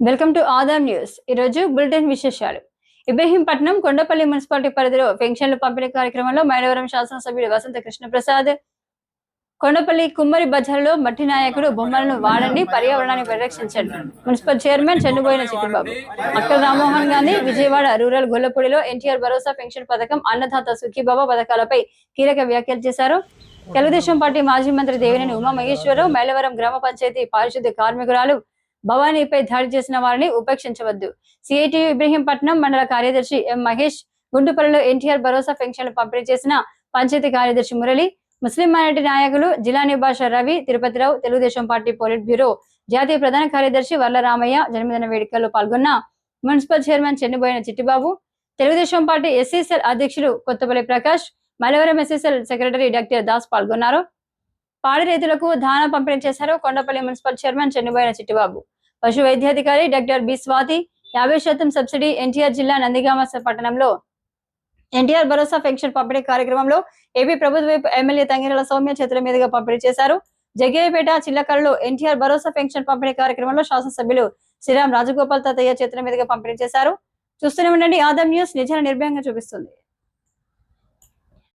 Welcome to Aadhaar news. ఈరోజు bulletin విశేషాలు. Ibrahimpatnam Kondapalli municipality పరిధిలో పెన్షన్లు పంపిణీ కార్యక్రమంలో మైలవరం శాసనసభ్యుడు వసంత కృష్ణప్రసాద్ కొండపల్లి కుమ్మరి బజార్లో మట్టి నాయకుడు బొమ్మలను వాడండి పర్యావరణాన్ని పరిరక్షించండి. Municipal chairman Chennuboina Chittibabu. Akkala Rammohan Gandhi Vijayawada rural గొల్లపూడిలో NTR Bharosa pension పథకం అన్నదాత సుఖీబాబా పథకాలపై కీలక వ్యాఖ్యలు చేశారు. తెలుగుదేశం పార్టీ మాజీ మంత్రి దేవినేని ఉమా మహేశ్వరరావు మైలవరం గ్రామ పంచాయతీ పారిశుద్ధ్య కార్మికురాలు భవానీపై దాడి చేసిన వారిని ఉపేక్షించవద్దు. సిఐటియు ఇబ్రహీంపట్నం మండల కార్యదర్శి ఎం మహేష్ గుంటుపల్లిలో ఎన్టీఆర్ భరోసా పెన్షన్లు పంపిణీ చేసిన పంచాయతీ కార్యదర్శి మురళి ముస్లిం మైనార్టీ నాయకులు జిలానీ నిభాష Ravi Tirupathirao Telugu Desam party polit bureau జాతీయ ప్రధాన కార్యదర్శి వర్లరామయ్య జన్మదిన వేడుకల్లో పాల్గొన్న municipal chairman Chennuboina Chittibabu Telugu Desam party SC cell అధ్యక్షులు Kothapalli Prakash Malavaram SC cell secretary doctor Das పాల్గొన్నారు. పాడి రైతులకు ధాన పంపిణీ చేశారు కొండపల్లి మున్సిపల్ చైర్మన్ చెన్నుబోయిన చిట్టిబాబు. పశు వైద్యాధికారి డాక్టర్ బి స్వాతి యాభై శాతం సబ్సిడీ ఎన్టీఆర్ జిల్లా నందిగామ పట్టణంలో. ఎన్టీఆర్ భరోసా పెన్షన్ పంపిణీ కార్యక్రమంలో ఏపీ ప్రభుత్వ ఎమ్మెల్యే తంగిరాల సౌమ్య చేతుల మీదుగా పంపిణీ చేశారు. జగ్గయ్యపేట చిల్లకరలో ఎన్టీఆర్ భరోసా పెన్షన్ పంపిణీ కార్యక్రమంలో శాసనసభ్యులు శ్రీరామ్ రాజగోపాల్ తాతయ్య చేతుల మీదుగా పంపిణీ చేశారు. చూస్తూనే ఉండండి ఆదం న్యూస్ నిజాన్ని నిర్భయంగా చూపిస్తుంది.